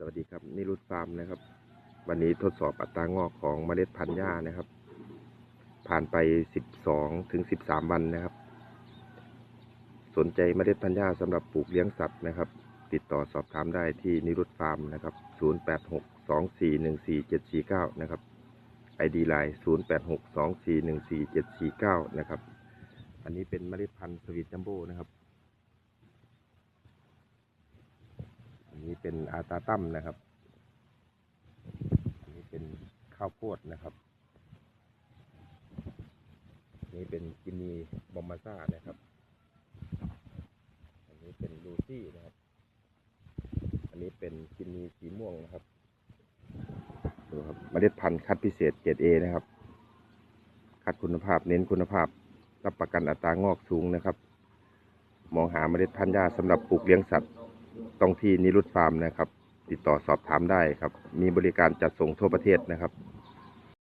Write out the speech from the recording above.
สวัสดีครับนิรุตฟาร์มนะครับ วันนี้ทดสอบอัตรางอกของเมล็ดพันธุ์หญ้านะครับ ผ่านไป 12ถึง13 วันนะครับ สนใจเมล็ดพันธุ์หญ้าสำหรับปลูกเลี้ยงสัตว์นะครับ ติดต่อสอบถามได้ที่นิรุตฟาร์มนะครับ 0862414749 นะครับ ID ไลน์0862414749 นะครับ อันนี้เป็นเมล็ดพันธุ์สวีทจัมโบ้นะครับ อันนี้ เป็นอาตาตั้มนะครับ อันนี้เป็นข้าวโพดนะครับอันนี้เป็นกินีบอมมาซ่านะครับ อันนี้เป็นลูซี่นะครับ อันนี้เป็นกินีสีม่วงนะครับ ดูครับเมล็ดพันธุ์คัดพิเศษเกรดเอนะครับ คัดคุณภาพเน้นคุณภาพรับประกันอัตรางอกสูงนะครับ มองหาเมล็ดพันธุ์หญ้าสำหรับปลูกเลี้ยงสัตว์ ต้องที่นิรุตฟาร์มนะครับ ติดต่อสอบถามได้ครับ มีบริการจัดส่งทั่วประเทศนะครับ